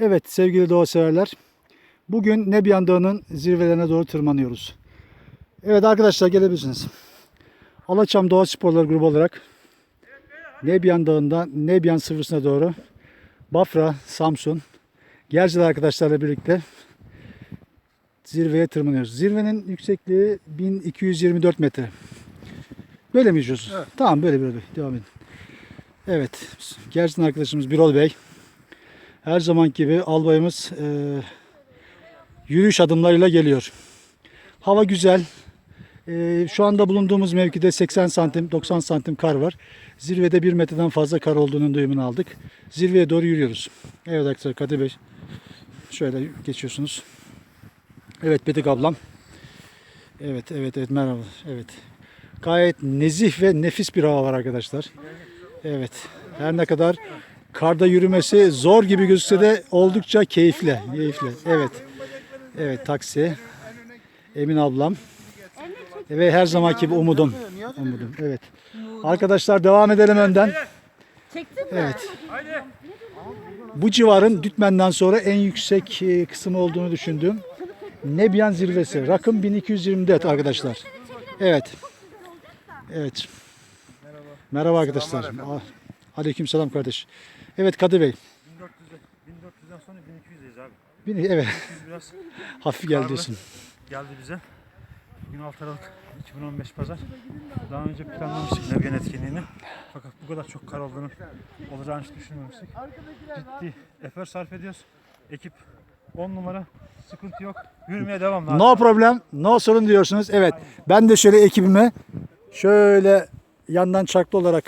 Evet sevgili doğa severler. Bugün Nebyan Dağı'nın zirvelerine doğru tırmanıyoruz. Evet arkadaşlar gelebilirsiniz. Alaçam Doğa Sporları grubu olarak Nebyan Dağı'ndan Nebyan Sıvırısı'na doğru Bafra, Samsun, Gerze'de arkadaşlarla birlikte zirveye tırmanıyoruz. Zirvenin yüksekliği 1224 metre. Böyle mi yüzüyoruz? Tamam böyle böyle devam edin. Evet. Gerçekten arkadaşımız Birol Bey. Her zaman gibi albayımız e, yürüyüş adımlarıyla geliyor. Hava güzel. E, şu anda bulunduğumuz mevkide 80 santim 90 santim kar var. Zirvede 1 metreden fazla kar olduğunun duyumunu aldık. Zirveye doğru yürüyoruz. Evet arkadaşlar Kadir Bey. Şöyle geçiyorsunuz. Evet Bedik ablam. Evet evet evet merhaba. Evet. Gayet nezih ve nefis bir hava var arkadaşlar. Evet. Her ne kadar karda yürümesi zor gibi gözükse de oldukça keyifli. Keyifli. Evet. Evet taksi. Emin ablam. Ve her zamanki gibi umudum. Umudum. Evet. Arkadaşlar devam edelim önden. Çektin mi? Evet. Bu civarın Dütmen'den sonra en yüksek e, kısmı olduğunu düşündüğüm Nebyan zirvesi. Rakım 1224 arkadaşlar. Evet. Evet. Merhaba arkadaşlar. Aleyküm selam kardeş. Evet Kadir Bey. 1400'den sonra 1200'deyiz abi. Bir- Evet. Biraz Hafif gel Karlı. diyorsun. geldi bize. Bugün 6 Aralık 2015 Pazar. Daha önce planlamıştık Nevgen etkinliğini. Fakat bu kadar çok kar olduğunu olacağını hiç düşünmemiştik. Ciddi efor sarf ediyoruz. Ekip 10 numara. Sıkıntı yok. Yürümeye devam. lazım. No problem, no sorun diyorsunuz. Evet. Ben de şöyle ekibime şöyle yandan çarklı olarak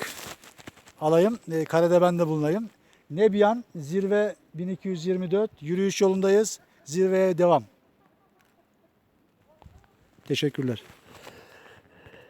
alayım. E, karede ben de bulunayım. Nebyan zirve 1224 yürüyüş yolundayız. Zirveye devam. Teşekkürler.